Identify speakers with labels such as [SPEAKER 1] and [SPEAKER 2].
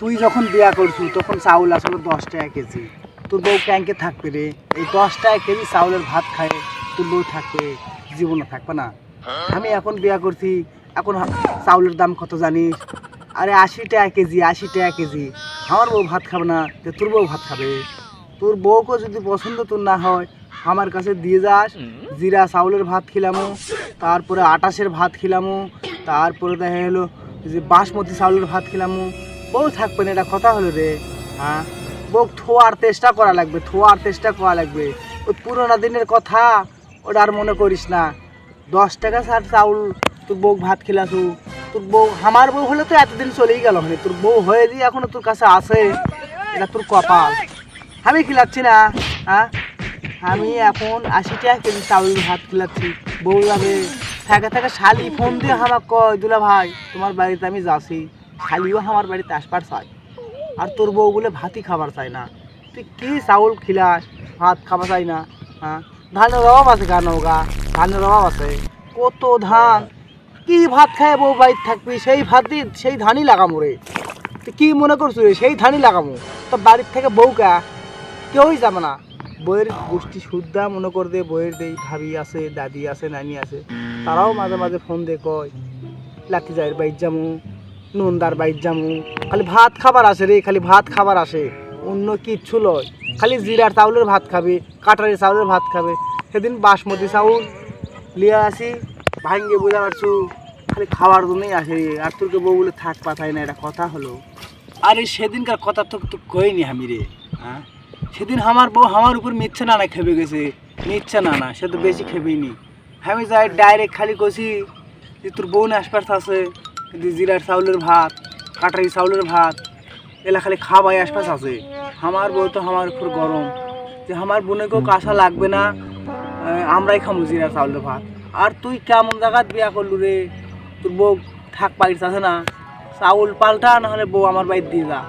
[SPEAKER 1] তুই যখন বিয়া করছু, তখন চাউল আসলে দশ টাকা কেজি। তোর বউ ক্যাঙ্কে থাকবে রে। এই দশ টাকা কেজি চাউলের ভাত খায়, তোর বউ থাকবে, জীবনে থাকবে না। আমি এখন বিয়া করছি, এখন চাউলের দাম কত জানিস? আরে আশি টাকা কেজি, আশি টাকা কেজি। আমার বউ ভাত খাবে না, তো তোর বউ ভাত খাবে। তোর বউকে যদি পছন্দ তোর না হয়, আমার কাছে দিয়ে যাস। জিরা চাউলের ভাত খিলামো, তারপরে আটাশের ভাত খিলামো, তারপরে দেখা গেলো যে বাসমতি চাউলের ভাত খিলামো বউ থাকবে না, এটা কথা হলো রে। হ্যাঁ? বউ থোয়ার চেষ্টা করা লাগবে, থোয়ার চেষ্টা করা লাগবে। ওই পুরোনো দিনের কথা ওটা আর মনে করিস না। দশ টাকা সার চাউল, তোর বউ ভাত খিলাসু। তোর বউ, আমার বউ হলে তো এতদিন চলেই গেল মানে তোর বউ হয়ে দিয়ে এখনও তোর কাছে আসে এটা তোর কপাল। আমি খিলাচ্ছি না হ্যাঁ? আমি এখন আশি টাকা কেজি চাউল ভাত খিলাচ্ছি। বউ যাবে থাকে থাকে শালি, ফোন দিয়ে আমার কয়, দুলা ভাই, তোমার বাড়িতে আমি যাচ্ছি। শালিও আমার বাড়িতে আসবার চাই আর তোর বউ বলে ভাতই খাবার চাই না। তুই কি চাউল খিলাস, ভাত খাবার চাই না হ্যাঁ? ধানের অভাব আছে গা নৌকা, ধানের অভাব আছে। কত ধান, কি ভাত খায় বউ বাড়িতে থাকবি, সেই ভাত দিয়ে সেই ধানই লাগামো রে। তুই কি মনে করছ রে, সেই ধানই লাগামো? তো বাড়ির থেকে বউকা কেউই যাবে না। বইয়ের গোষ্ঠী শুদ্ধা মনে করে দে বইয়ের দেই ভাবি আছে, দাদি আছে, নানি আছে। তারাও মাঝে মাঝে ফোন দিয়ে কয়, লাঠি যাইয়ের বাইর যামু। নন্দার বাইর যামু খালি ভাত খাবার আসে রে, খালি ভাত খাবার আসে। অন্য কিচ্ছু লয়। খালি জিরার চাউলের ভাত খাবে, কাটারি চাউলের ভাত খাবে। সেদিন বাসমতি চাউল লিয়া আসি, ভাঙ্গে বোঝা পারছু, খালি খাওয়ার জন্যই আসে রে। আর তোরকে বউ বলে থাক পাতাই না, এটা কথা হলো। আরে সেদিনকার কথা তো তো কইনি আমি রে হ্যাঁ সেদিন আমার বউ আমার উপর মিথ্যে নানা খেপে গেছে। মিথ্যে নানা, সে তো বেশি খেপেইনি। আমি যাই ডাইরেক্ট খালি কষি যে তোর বউ না আসপার আছে। জিরার চাউলের ভাত, কাটারি চাউলের ভাত, এলা খালি খাবাই আশপাশ আছে। আমার বউ তো আমার উপর গরম। যে আমার বোনেকেও কাঁসা লাগবে না আমরাই খামু জিরা চাউলের ভাত। আর তুই কেমন জায়গাত বিয়া করলু রে? তোর বউ থাক পাইস আছে না। চাউল পাল্টা, নাহলে বউ আমার বাড়ির দিয়ে যা।